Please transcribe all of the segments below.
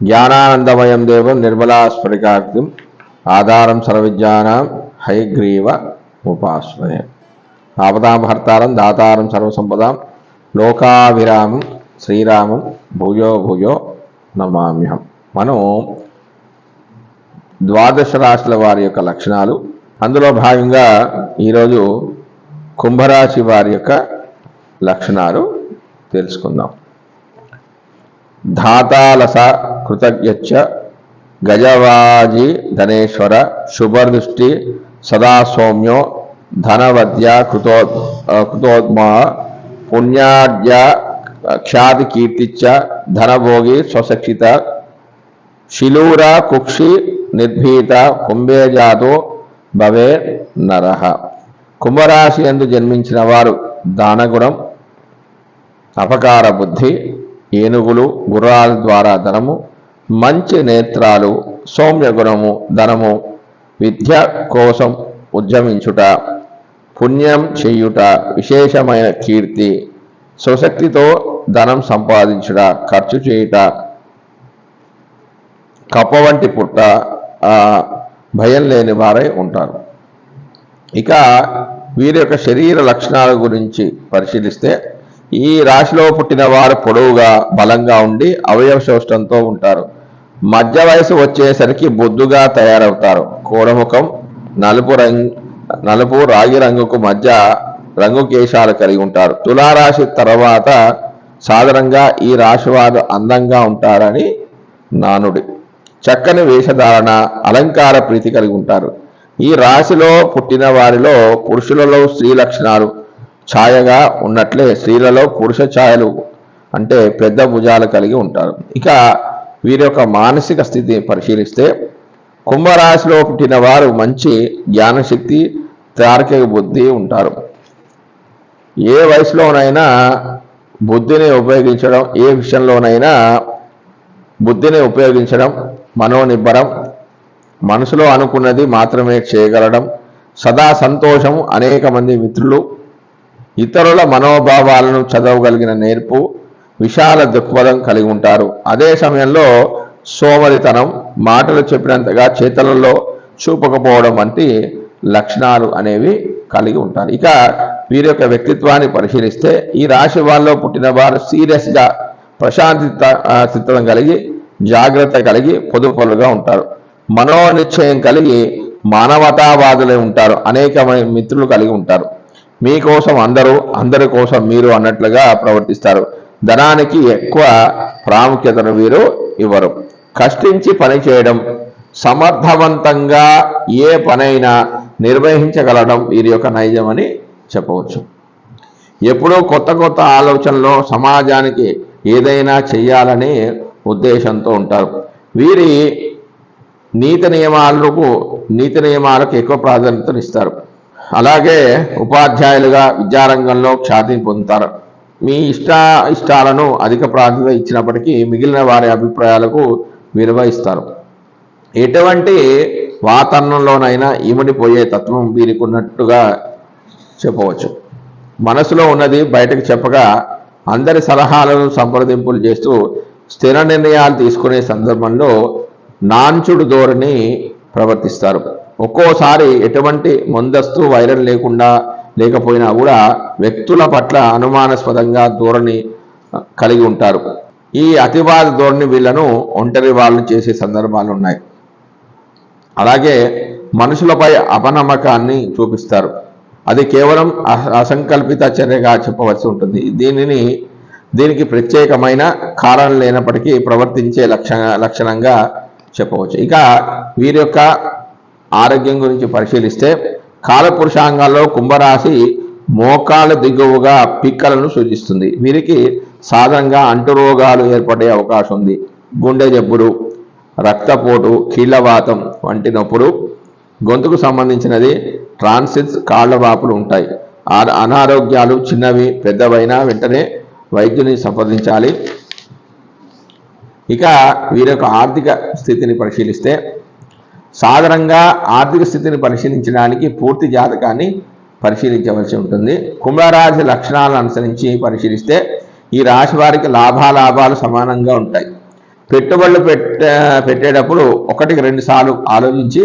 జ్ఞానానందమయం దేవం నిర్మలా స్ఫటికాగ్నిం ఆధారం హైగ్రీవ ఉపాశ్రయం ఉపాశ్రయ ఆపదామహర్తారం దాతారం సర్వసంపదాం లోకాభిరామం శ్రీరామం భుజో భుజో నమామ్యహం. మనం ద్వాదశ రాశుల వారి యొక్క లక్షణాలు అందులో భాగంగా ఈరోజు కుంభరాశి వారి యొక్క లక్షణాలు తెలుసుకుందాం. ధాతాలస కృతజ్ఞ గజవాజి ధనేశ్వర శుభదృష్టి సదా సౌమ్యో ధనవద్య కృతో కృతోద్మా పుణ్యాడ్య ఖ్యాతి కీర్తిచ్చ ధనభోగి స్వశక్షిత శిలూర కుక్షి నిర్భీత కుంభేజాతో భవే నరహ కుంభరాశి ఎందు జన్మించిన వారు దానగుణం అపకార బుద్ధి ఏనుగులు గుర్రాల ద్వారా ధనము మంచి నేత్రాలు సౌమ్య గుణము ధనము విద్య కోసం ఉద్యమించుట పుణ్యం చేయుట విశేషమైన కీర్తి స్వశక్తితో ధనం సంపాదించుట ఖర్చు చేయుట కప్ప వంటి పుట్ట భయం లేని వారై ఉంటారు. ఇక వీరి యొక్క శరీర లక్షణాల గురించి పరిశీలిస్తే ఈ రాశిలో పుట్టిన వారు పొడవుగా బలంగా ఉండి అవయవ శోష్టంతో ఉంటారు. మధ్య వయసు వచ్చేసరికి బొద్దుగా తయారవుతారు. కోడముఖం నలుపు రంగు నలుపు రాగి రంగుకు మధ్య రంగు కేశాలు కలిగి ఉంటారు. తులారాశి తర్వాత సాధారణంగా ఈ రాశివారు అందంగా ఉంటారని నానుడి. చక్కని వేషధారణ అలంకార ప్రీతి కలిగి ఉంటారు. ఈ రాశిలో పుట్టిన వారిలో పురుషులలో స్త్రీ లక్షణాలు ఛాయగా ఉన్నట్లే స్త్రీలలో పురుష ఛాయలు అంటే పెద్ద భుజాలు కలిగి ఉంటారు. ఇక వీరి యొక్క మానసిక స్థితి పరిశీలిస్తే కుంభరాశిలో పుట్టిన వారు మంచి జ్ఞానశక్తి తార్కిక బుద్ధి ఉంటారు. ఏ వయసులోనైనా బుద్ధిని ఉపయోగించడం ఏ విషయంలోనైనా బుద్ధిని ఉపయోగించడం మనోనిబ్బరం. మనసులో అనుకున్నది మాత్రమే చేయగలడం. సదా సంతోషం అనేక మంది మిత్రులు. ఇతరుల మనోభావాలను చదవగలిగిన నేర్పు విశాల దృక్పథం కలిగి ఉంటారు. అదే సమయంలో సోమరితనం మాటలు చెప్పినంతగా చేతలలో చూపకపోవడం వంటి లక్షణాలు అనేవి కలిగి ఉంటారు. ఇక వీరి యొక్క వ్యక్తిత్వాన్ని పరిశీలిస్తే ఈ రాశి వాళ్ళలో పుట్టిన వారు సీరియస్గా ప్రశాంతి చిత్తం కలిగి జాగ్రత్త కలిగి పొదుపులుగా ఉంటారు. మనోనిశ్చయం కలిగి మానవతావాదులై ఉంటారు. అనేకమైన మిత్రులు కలిగి ఉంటారు. మీకోసం అందరూ అందరి కోసం మీరు అన్నట్లుగా ప్రవర్తిస్తారు. ధనానికి ఎక్కువ ప్రాముఖ్యతను వీరు ఇవ్వరు. కష్టించి పని చేయడం సమర్థవంతంగా ఏ పనైనా నిర్వహించగలడం వీరి యొక్క నైజం అని చెప్పవచ్చు. ఎప్పుడూ కొత్త కొత్త ఆలోచనలో సమాజానికి ఏదైనా చేయాలని ఉద్దేశంతో ఉంటారు. వీరి నీతి నియమాలకు నీతి నియమాలకు ఎక్కువ ప్రాధాన్యతనిస్తారు అలాగే ఉపాధ్యాయులుగా విద్యారంగంలో ఖ్యాతిని పొందుతారు. మీ ఇష్ట ఇష్టాలను అధిక ప్రాధాన్యత ఇచ్చినప్పటికీ మిగిలిన వారి అభిప్రాయాలకు విలువ ఇస్తారు ఎటువంటి వాతావరణంలోనైనా ఇమిడిపోయే తత్వం వీరికి ఉన్నట్టుగా చెప్పవచ్చు. మనసులో ఉన్నది బయటకు చెప్పగా అందరి సలహాలను సంప్రదింపులు చేస్తూ స్థిర నిర్ణయాలు తీసుకునే సందర్భంలో నాంచుడు ధోరణి ప్రవర్తిస్తారు. ఒక్కోసారి ఎటువంటి ముందస్తు వైరం లేకుండా లేకపోయినా కూడా వ్యక్తుల పట్ల అనుమానాస్పదంగా ధోరణి కలిగి ఉంటారు. ఈ అతివాద ధోరణి వీళ్ళను ఒంటరి వాళ్ళు చేసే సందర్భాలు ఉన్నాయి. అలాగే మనుషులపై అపనమ్మకాన్ని చూపిస్తారు. అది కేవలం అస- అసంకల్పిత చర్యగా చెప్పవలసి ఉంటుంది. దీనిని దీనికి ప్రత్యేకమైన కారణం లేనప్పటికీ ప్రవర్తించే లక్షణ లక్షణంగా చెప్పవచ్చు. ఇక వీరి యొక్క ఆరోగ్యం గురించి పరిశీలిస్తే కాలపురుషాంగాల్లో కుంభరాశి మోకాలు దిగువగా పిక్కలను సూచిస్తుంది. వీరికి సాధారణంగా అంటురోగాలు ఏర్పడే అవకాశం ఉంది. గుండె జబ్బులు రక్తపోటు కీళ్ళవాతం వంటి నొప్పులు. గొంతుకు సంబంధించినది ట్రాన్సిట్స్ కాళ్ళ వాపులు ఉంటాయి. ఆ అనారోగ్యాలు చిన్నవి పెద్దవైనా వెంటనే వైద్యుని సంప్రదించాలి. ఇక వీరి యొక్క ఆర్థిక స్థితిని పరిశీలిస్తే సాధారణంగా ఆర్థిక స్థితిని పరిశీలించడానికి పూర్తి జాతకాన్ని పరిశీలించవలసి ఉంటుంది. కుంభరాశి లక్షణాలను అనుసరించి పరిశీలిస్తే ఈ రాశి వారికి లాభాలాభాలు సమానంగా ఉంటాయి. పెట్టుబడులు పెట్టే పెట్టేటప్పుడు ఒకటికి రెండు సార్లు ఆలోచించి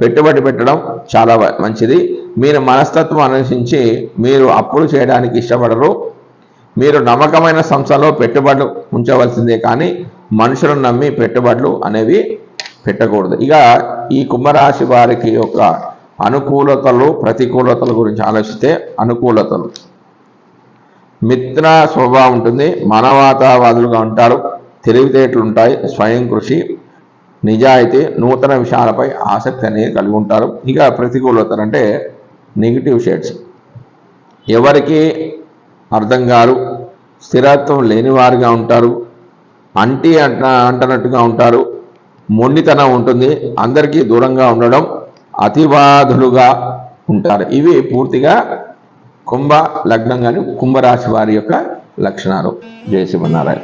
పెట్టుబడి పెట్టడం చాలా మంచిది. మీరు మనస్తత్వం అనుసరించి మీరు అప్పులు చేయడానికి ఇష్టపడరు. మీరు నమ్మకమైన సంస్థలో పెట్టుబడులు ఉంచవలసిందే కానీ మనుషులను నమ్మి పెట్టుబడులు అనేవి పెట్టకూడదు. ఇక ఈ కుంభరాశి వారికి యొక్క అనుకూలతలు ప్రతికూలతల గురించి ఆలోచిస్తే అనుకూలతలు. మిత్ర స్వభావం ఉంటుంది మనవాతావాదులుగా ఉంటారు తెలివితేటలు ఉంటాయి స్వయం కృషి నిజాయితీ నూతన విషయాలపై ఆసక్తి అనేది కలిగి ఉంటారు. ఇక ప్రతికూలతలు అంటే నెగిటివ్ షేడ్స్. ఎవరికి అర్థం కారు. స్థిరత్వం లేనివారుగా ఉంటారు. అంటి అంట అంటనట్టుగా ఉంటారు. మొండితనం ఉంటుంది. అందరికీ దూరంగా ఉండడం అతివాదులుగా ఉంటారు. ఇవి పూర్తిగా కుంభ లగ్నం కానీ కుంభరాశి వారి యొక్క లక్షణాలు. జయ శివనారాయణ